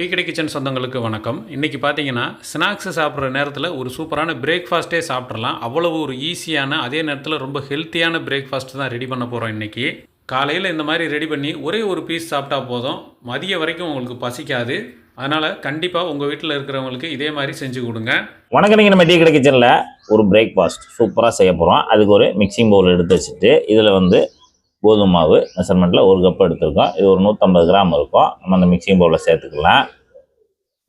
டீக்கடை கிச்சன் சொந்தங்களுக்கு வணக்கம். இன்றைக்கி பார்த்தீங்கன்னா ஸ்நாக்ஸு சாப்பிட்ற நேரத்தில் ஒரு சூப்பரான பிரேக்ஃபாஸ்ட்டே சாப்பிட்றலாம் அவ்வளவு ஒரு ஈஸியான அதே நேரத்தில் ரொம்ப ஹெல்த்தியான பிரேக்ஃபாஸ்ட் தான் ரெடி பண்ண போகிறோம் இன்றைக்கி காலையில் இந்த மாதிரி ரெடி பண்ணி ஒரே ஒரு பீஸ் சாப்பிட்டா போதும். மதிய வரைக்கும் உங்களுக்கு பசிக்காது. அதனால் கண்டிப்பாக உங்கள் வீட்டில் இருக்கிறவங்களுக்கு இதே மாதிரி செஞ்சு கொடுங்க. வணக்கம் நீங்கள் நம்ம டீ கடை கிச்சனில் ஒரு பிரேக்ஃபாஸ்ட் சூப்பராக செய்ய போகிறோம் அதுக்கு ஒரு மிக்சிங் பவுல் எடுத்து வச்சுட்டு இதில் வந்து கோதுமை மாவு மெஷர்மெண்ட்டில் ஒரு கப் எடுத்துருக்கோம். இது ஒரு நூற்றம்பது கிராம் இருக்கும். நம்ம அந்த மிக்சிங் பவுலில் சேர்த்துக்கலாம்.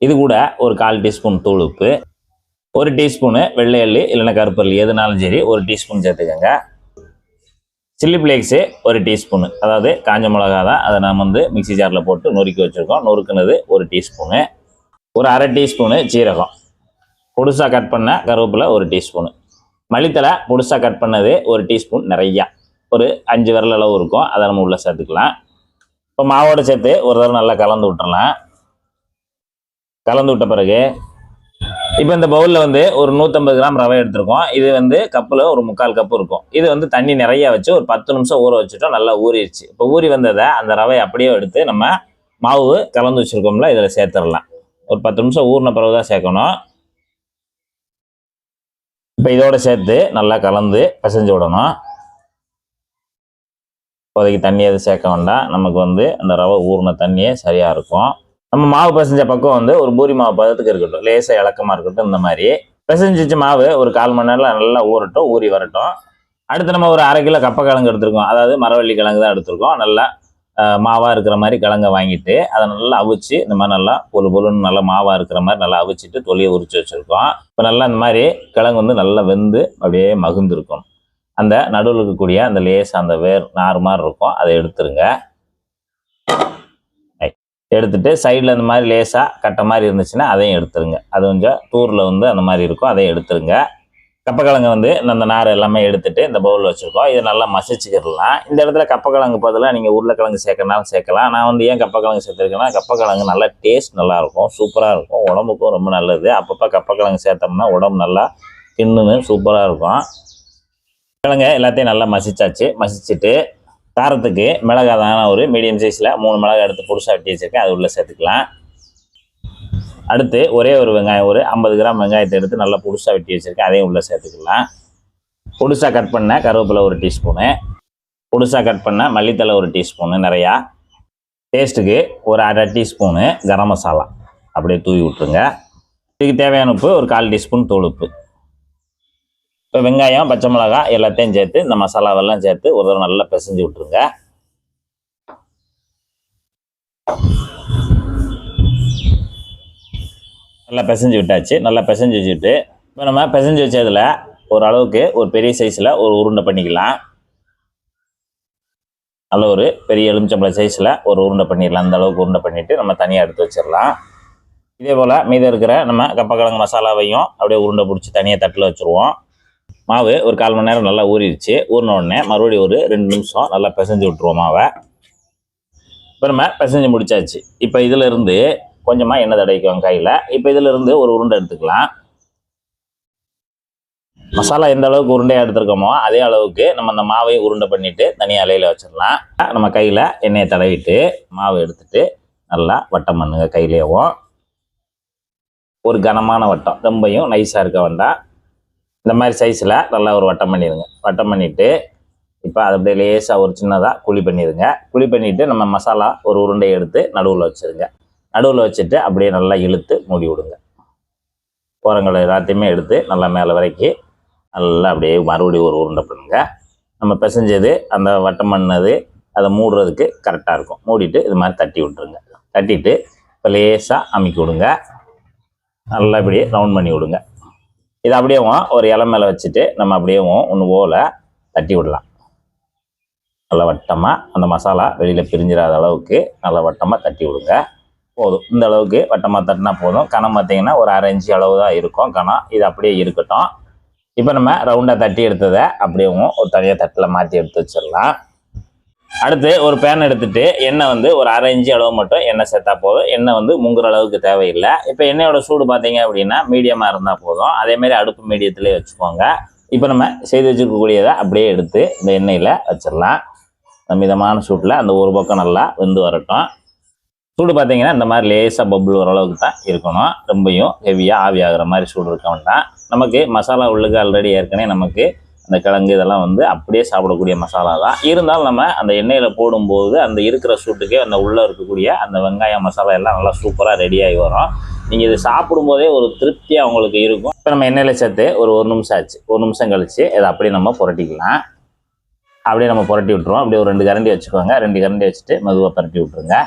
இது கூட ஒரு கால் டீஸ்பூன் தூள் உப்பு ஒரு டீஸ்பூனு வெள்ளை அள்ளி இல்லைன்னா கருப்பள்ளி எதுனாலும் சரி ஒரு டீஸ்பூன் சேர்த்துக்கோங்க. சில்லி ஃப்ளேக்ஸு ஒரு டீஸ்பூனு. அதாவது காஞ்ச மிளகா தான். அதை நம்ம வந்து மிக்ஸி ஜாரில் போட்டு நொறுக்கி வச்சுருக்கோம். நொறுக்குனது ஒரு டீஸ்பூனு. ஒரு அரை டீஸ்பூனு சீரகம். பொடுசாக கட் பண்ண கருவேப்பிலை ஒரு டீஸ்பூனு. மளித்தலை பொடுசாக கட் பண்ணது ஒரு டீஸ்பூன் நிறையா. ஒரு அஞ்சு விரல் அளவு இருக்கும். அதை நம்ம உள்ளே சேர்த்துக்கலாம். இப்போ மாவோட சேர்த்து ஒரு தடவை நல்லா கலந்து விட்டுறலாம். கலந்து விட்ட பிறகு இப்போ இந்த பவுலில் வந்து ஒரு நூற்றம்பது கிராம் ரவை எடுத்திருக்கோம். இது வந்து கப்பில் ஒரு முக்கால் கப்பு இருக்கும். இது வந்து தண்ணி நிறையா வச்சு ஒரு பத்து நிமிஷம் ஊற வச்சுட்டோம் நல்லா ஊறிடுச்சு இப்போ ஊறி வந்ததை அந்த ரவையை அப்படியே எடுத்து நம்ம மாவு கலந்து வச்சுருக்கோம்ல இதில் சேர்த்துடலாம். ஒரு பத்து நிமிஷம் ஊறின பிறகு தான் சேர்க்கணும். இப்போ இதோட சேர்த்து நல்லா கலந்து பிசைஞ்சு விடணும். இப்போதைக்கு தண்ணி எதுவும் சேர்க்க வேண்டாம். நமக்கு வந்து அந்த ரவை ஊறின தண்ணியே சரியாக இருக்கும். நம்ம மாவு பிசைஞ்ச பக்கம் வந்து ஒரு பூரி மாவு பதத்துக்கு இருக்கட்டும். லேசாக இலக்கமாக இருக்கட்டும் இந்த மாதிரி. பிசைஞ்சு வச்சு மாவு ஒரு கால் மணி நேரம் நல்லா ஊறட்டும் ஊறி வரட்டும். அடுத்து நம்ம ஒரு அரை கிலோ கப்பக்கிழங்கு எடுத்திருக்கோம். அதாவது மரவள்ளி கிழங்கு தான் எடுத்திருக்கோம். நல்லா மாவாக இருக்கிற மாதிரி கிழங்க வாங்கிட்டு அதை நல்லா அவிச்சு இந்த மாதிரி நல்லா பொழு பொழுன்னு நல்லா மாவாக இருக்கிற மாதிரி நல்லா அவிச்சிட்டு தொலியை உரிச்சு வச்சுருக்கோம். இப்போ நல்லா இந்த மாதிரி கிழங்கு வந்து நல்லா வெந்து அப்படியே மகுந்திருக்கும் அந்த நடுவில் இருக்கக்கூடிய அந்த லேஸ் அந்த வேர் நார் மாதிரி இருக்கும். அதை எடுத்துருங்க. எடுத்துட்டு சைடில் இந்த மாதிரி லேசாக கட்ட மாதிரி இருந்துச்சுன்னா அதையும் எடுத்துருங்க. அது கொஞ்சம் டூரில் வந்து அந்த மாதிரி இருக்கும். அதையும் எடுத்துருங்க. கப்பக்கிழங்கு வந்து அந்த நார் எல்லாமே எடுத்துட்டு இந்த பவுலில் வச்சுருக்கோம். இதை நல்லா மசிச்சுக்கிடலாம். இந்த இடத்துல கப்பக்கிழங்கு பதிலாக நீங்கள் உருளைக்கிழங்கு சேர்க்கறனாலும் சேர்க்கலாம். நான் வந்து ஏன் கப்பக்கிழங்கு சேர்த்துருக்கேன்னா கப்பக்கிழங்கு நல்லா டேஸ்ட் நல்லாயிருக்கும் சூப்பராக இருக்கும். உடம்புக்கும் ரொம்ப நல்லது. அப்பப்போ கப்பக்கிழங்கு சேர்த்தோம்னா உடம்பு நல்லா தின்னுன்னு சூப்பராக இருக்கும். கிழங்க எல்லாத்தையும் நல்லா மசிச்சாச்சு. மசிச்சுட்டு காரத்துக்கு மிளகாதான ஒரு மீடியம் சைஸில் மூணு மிளகாய் எடுத்து புதுசாக வெட்டி வச்சுருக்கேன். அது உள்ளே சேர்த்துக்கலாம். அடுத்து ஒரே ஒரு வெங்காயம் ஒரு ஐம்பது கிராம் வெங்காயத்தை எடுத்து நல்லா புதுசாக வெட்டி வச்சுருக்கேன். அதையும் உள்ளே சேர்த்துக்கலாம். புதுசாக கட் பண்ண கருவேப்பிலை ஒரு டீஸ்பூனு புதுசாக கட் பண்ண மல்லித்தலை ஒரு டீஸ்பூனு நிறையா. டேஸ்ட்டுக்கு ஒரு அரை டீஸ்பூனு கரம் மசாலா. அப்படியே தூவி விட்ருங்க இதுக்கு தேவையான உப்பு ஒரு கால் டீஸ்பூன் தூள் உப்பு இப்போ வெங்காயம் பச்சை மிளகாய் எல்லாத்தையும் சேர்த்து இந்த மசாலாவெல்லாம் சேர்த்து ஒரு தடவை நல்லா பிசைஞ்சு விட்ருங்க நல்லா பிசைஞ்சு விட்டாச்சு. நல்லா பிசைஞ்சு வச்சுட்டு இப்போ நம்ம பிசைஞ்சு வச்சதில் ஒரு அளவுக்கு ஒரு பெரிய சைஸில் ஒரு உருண்டை பண்ணிக்கலாம். நல்ல ஒரு பெரிய எலுமிச்சம்பளை சைஸில் ஒரு உருண்டை பண்ணிடலாம். அந்த அளவுக்கு உருண்டை பண்ணிவிட்டு நம்ம தனியாக எடுத்து வச்சிடலாம். இதே போல் மீதம் இருக்கிற நம்ம கப்பக்கிழங்கு மசாலாவையும் அப்படியே உருண்டை பிடிச்சி தனியாக தட்டில் வச்சுருவோம். மாவு ஒரு கால் மணி நேரம் நல்லா ஊறிடுச்சு. ஊறின உடனே மறுபடியும் ஒரு ரெண்டு நிமிஷம் நல்லா பிசைஞ்சு விட்ருவோம் மாவை. இப்போ நம்ம பிசைஞ்சு முடிச்சாச்சு. இப்போ இதிலிருந்து கொஞ்சமாக எண்ணெய் தடவிக்குவோம் கையில். இப்போ இதில் இருந்து ஒரு உருண்டை எடுத்துக்கலாம். மசாலா எந்த அளவுக்கு உருண்டையாக எடுத்துருக்கோமோ அதே அளவுக்கு நம்ம அந்த மாவை உருண்டை பண்ணிவிட்டு தனியாக இலையில வச்சிடலாம். நம்ம கையில் எண்ணெயை தடவிட்டு மாவு எடுத்துட்டு நல்லா வட்டம் பண்ணுங்க கையிலேயும் ஒரு கனமான வட்டம். ரொம்பையும் நைஸாக இருக்க வேண்டாம். இந்த மாதிரி சைஸில் நல்லா ஒரு வட்டம் பண்ணிடுங்க. வட்டம் பண்ணிவிட்டு இப்போ அது அப்படியே லேசாக ஒரு சின்னதாக குழி பண்ணிடுங்க. குழி பண்ணிவிட்டு நம்ம மசாலா ஒரு உருண்டையை எடுத்து நடுவில் வச்சுருங்க. நடுவில் வச்சுட்டு அப்படியே நல்லா இழுத்து மூடி விடுங்க. ஓரங்களை எல்லாத்தையுமே எடுத்து நல்லா மேலே வரைக்கும் நல்லா அப்படியே மறுபடியும் ஒரு உருண்டை பண்ணுங்க. நம்ம பிசைஞ்சது அந்த வட்டம் பண்ணது அதை மூடுறதுக்கு கரெக்டாக இருக்கும். மூடிட்டு இது மாதிரி தட்டி விட்டுருங்க. தட்டிட்டு இப்போ லேசாக அமைக்கி விடுங்க. நல்லா இப்படியே ரவுண்ட் பண்ணி விடுங்க. இதை அப்படியே ஒரு இலை மேலே வச்சுட்டு நம்ம அப்படியே ஒன்று போல தட்டி விடலாம். நல்ல வட்டமாக அந்த மசாலா வெளியில் பிரிஞ்சிடாத அளவுக்கு நல்ல வட்டமாக தட்டி விடுங்க. போதும். இந்த அளவுக்கு வட்டமாக தட்டினா போதும். கணம் பார்த்தீங்கன்னா ஒரு அரை இன்ச்சு அளவு தான் இருக்கும். கணம் இது அப்படியே இருக்கட்டும். இப்போ நம்ம ரவுண்டாக தட்டி எடுத்ததை அப்படியே ஒரு தனியாக தட்டில் மாற்றி எடுத்து வச்சிடலாம். அடுத்து ஒரு பேன் எடுத்துட்டு எண்ணெய் வந்து ஒரு அரை இன்ச்சு அளவு மட்டும் எண்ணெய் சேர்த்தா போதும். எண்ணெய் வந்து முங்குற அளவுக்கு தேவையில்லை. இப்போ எண்ணெயோட சூடு பார்த்தீங்க அப்படின்னா மீடியமாக இருந்தால் போதும். அதேமாரி அடுப்பு மீடியத்திலே வச்சுக்கோங்க. இப்போ நம்ம செய்து வச்சுருக்கக்கூடியதை அப்படியே எடுத்து இந்த எண்ணெயில் வச்சிடலாம். மிதமான சூட்டில் அந்த ஒரு பக்கம் நல்லா வெந்து வரட்டும். சூடு பார்த்தீங்கன்னா இந்த மாதிரி லேசாக பபுள் ஓரளவுக்கு தான் இருக்கணும். ரொம்பையும் ஹெவியாக ஆவி ஆகிற மாதிரி சூடு இருக்க வேண்டாம். நமக்கு மசாலா உள்ளுக்கு ஆல்ரெடி ஏற்கனவே நமக்கு அந்த கிழங்கு இதெல்லாம் வந்து அப்படியே சாப்பிடக்கூடிய மசாலா தான். இருந்தாலும் நம்ம அந்த எண்ணெயில் போடும்போது அந்த இருக்கிற சூட்டுக்கே அந்த உள்ளே இருக்கக்கூடிய அந்த வெங்காயம் மசாலா எல்லாம் நல்லா சூப்பராக ரெடியாகி வரும். நீங்கள் இது சாப்பிடும்போதே ஒரு திருப்தியாக உங்களுக்கு இருக்கும். இப்போ நம்ம எண்ணெயில் சேர்த்து ஒரு ஒரு நிமிஷம் ஆச்சு. ஒரு நிமிஷம் கழிச்சு இதை அப்படியே நம்ம புரட்டிக்கலாம். அப்படியே நம்ம புரட்டி விட்டுருவோம். அப்படியே ஒரு ரெண்டு கரண்டி வச்சுக்கோங்க. ரெண்டு கரண்டி வச்சுட்டு மெதுவாக புரட்டி விட்ருங்க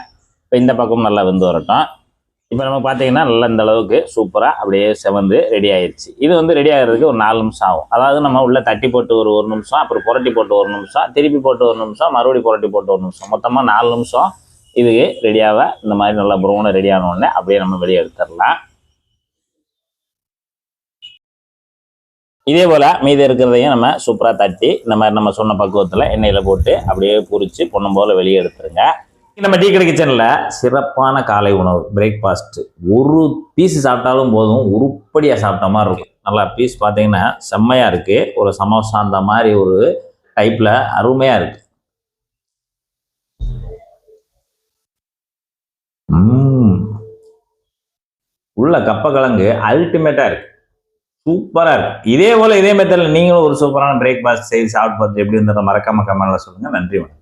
இப்போ இந்த பக்கம் நல்லா வெந்து வரட்டும். இப்போ நம்ம பார்த்தீங்கன்னா நல்லா இந்த அளவுக்கு சூப்பராக அப்படியே செவந்து ரெடி ஆயிடுச்சு இது வந்து ரெடி ஆகிறதுக்கு ஒரு நாலு நிமிஷம் ஆகும். அதாவது நம்ம உள்ளே தட்டி போட்டு ஒரு ஒரு நிமிஷம் அப்புறம் புரட்டி போட்டு ஒரு நிமிஷம் திருப்பி போட்டு ஒரு நிமிஷம் மறுபடியும் புரட்டி போட்டு ஒரு நிமிஷம். மொத்தமாக நாலு நிமிஷம் இதுக்கு ரெடியாக இந்த மாதிரி நல்லா ப்ரௌனாக ரெடி ஆனோடனே அப்படியே நம்ம வெளியே எடுத்துடலாம். இதே போல் மீதி இருக்கிறதையும் நம்ம சூப்பராக தட்டி இந்த மாதிரி நம்ம சொன்ன பக்குவத்தில் எண்ணெயில் போட்டு அப்படியே பொறிச்சு பொண்ணும் போல் வெளியே எடுத்துருங்க. நம்ம டீ கடை கிச்சனில் சிறப்பான காலை உணவு பிரேக்ஃபாஸ்ட் ஒரு பீஸ் சாப்பிட்டாலும் போதும் உருப்படியாக சாப்பிட்ட மாதிரி இருக்கும். நல்லா பீஸ் பார்த்தீங்கன்னா செம்மையாக இருக்குது ஒரு சமோசா அந்த மாதிரி ஒரு டைப்பில் அருமையாக இருக்கு. ம்ம். உள்ள கப்பக்கிழங்கு அல்டிமேட்டாக இருக்கு. சூப்பராக இருக்குது இதே போல் இதே மெத்தடில் நீங்களும் ஒரு சூப்பரான பிரேக்ஃபாஸ்ட் செய்து சாப்பிட்டு பார்த்து எப்படி இருந்ததை மறக்காம கமெண்டில் சொல்லுங்கள் நன்றி வணக்கம்.